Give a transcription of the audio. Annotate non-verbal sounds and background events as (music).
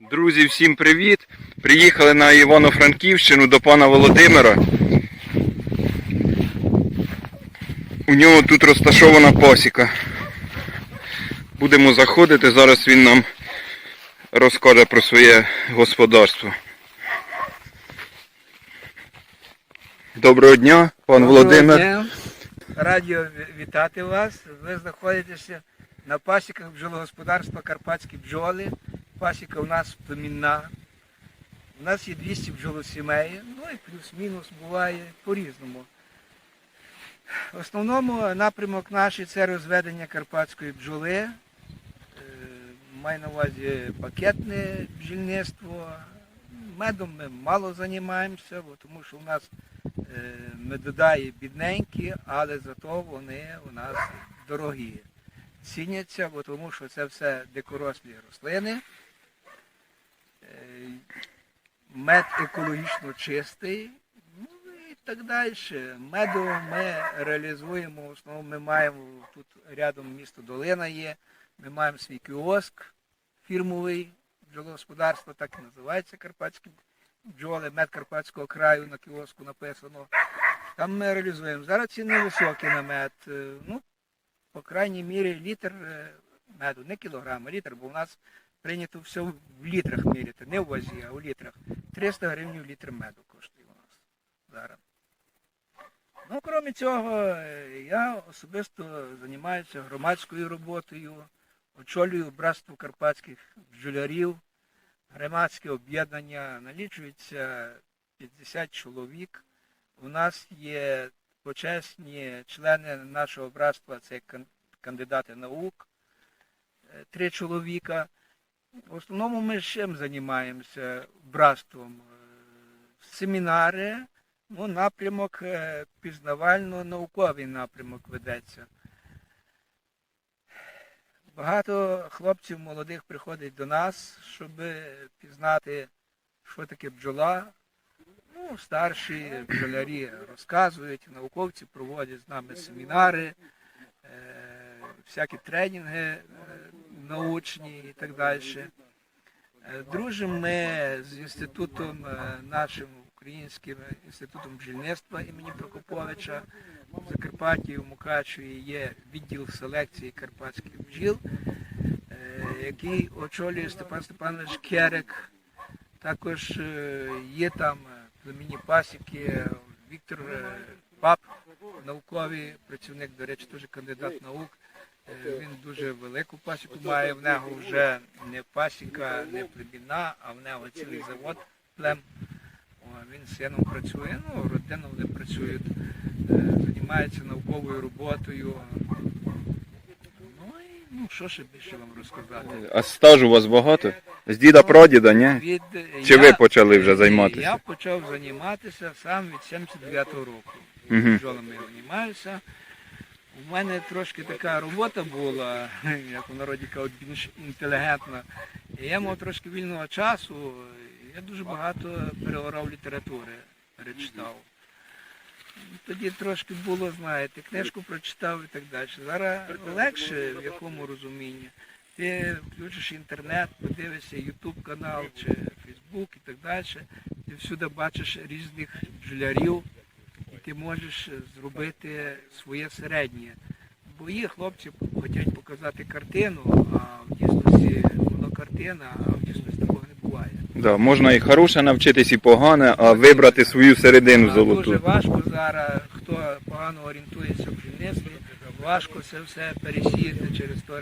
Друзі, всім привіт! Приїхали на Івано-Франківщину до пана Володимира. У нього тут розташована пасіка. Будемо заходити, зараз він нам розкаже про своє господарство. Доброго дня, пан Володимир. Доброго дня. Раді ві- вітати вас. Ви знаходитеся на пасіках бджологосподарства Карпатські бджоли. Пасіка у нас племінна. У нас є 200 бджолосімей, ну і плюс-мінус буває по-різному. В основному напрямок наш це розведення карпатської бджоли. Е, Маю на увазі пакетне бджільництво. Медом ми мало займаємося, тому що у нас е, медодаї бідненькі, але зато вони у нас дорогі. Ціняться, бо тому що це все дикорослі рослини. Е, Мед екологічно чистий. Ну і так далі. Меду ми реалізуємо, в основному ми маємо тут рядом місто Долина є, ми маємо свій кіоск фірмовий бджологосподарство, так і називається Карпатські бджоли, мед Карпатського краю на кіоску написано. Там ми реалізуємо. Зараз ціни високі на мед. Е, Ну, по крайній мірі, літр е, меду, не кілограм, а літр, бо в нас прийнято все в літрах міряти, не в вазі, а у літрах. 300 гривень літр меду коштує у нас зараз. Ну, крім цього, я особисто займаюся громадською роботою, очолюю братство карпатських бджолярів, громадське об'єднання, налічується 50 чоловік. У нас є почесні члени нашого братства, це кандидати наук, е, три чоловіка. В основному ми чим займаємося братством? Е, Семінари, ну, напрямок е, пізнавально-науковий напрямок ведеться. Багато хлопців молодих приходить до нас, щоб пізнати, що таке бджола. Ну, старші бджолярі розказують, науковці проводять з нами семінари, е, всякі тренінги научні і так далі. Е, Дружимо ми з інститутом е, нашим українським інститутом бджільництва імені Прокоповича. В Закарпатті, у Мукачеві є відділ селекції карпатських бджіл, е, який очолює Степан Степанович Керек. Також є там племінні пасіки, Віктор Пап, науковий працівник, до речі, теж кандидат наук. Е, Він дуже велику пасіку має, в нього вже не пасіка, не племінна, а в нього цілий завод плем. Він з сином працює, ну, родина вони працюють, е, займаються науковою роботою. Ну і ну, що ще більше вам розказати? А стаж у вас багато? З діда прадіда, ні? Від, Чи ви почали вже займатися? Я почав займатися сам від 79-го року. Мгм. Бджолами я займаюся. У мене трошки така робота була, (laughs) як у народі кажуть, більш інтелігентна. І я мав трошки вільного часу. Я дуже багато переорав літератури, перечитав. Тоді трошки було, знаєте, книжку прочитав і так далі. Зараз легше в якому розумінні. Ти включиш інтернет, подивишся Ютуб канал чи Фейсбук і так далі. Ти всюди бачиш різних бджолярів, ти можеш зробити своє середнє. Бо є хлопці хочуть показати картину, а в дійсності воно картина, а в дійсності такого не буває. Да, можна і хороше навчитись, і погане, а вибрати свою середину А Дуже важко зараз, хто погано орієнтується в бджільництві, важко це все пересіяти через то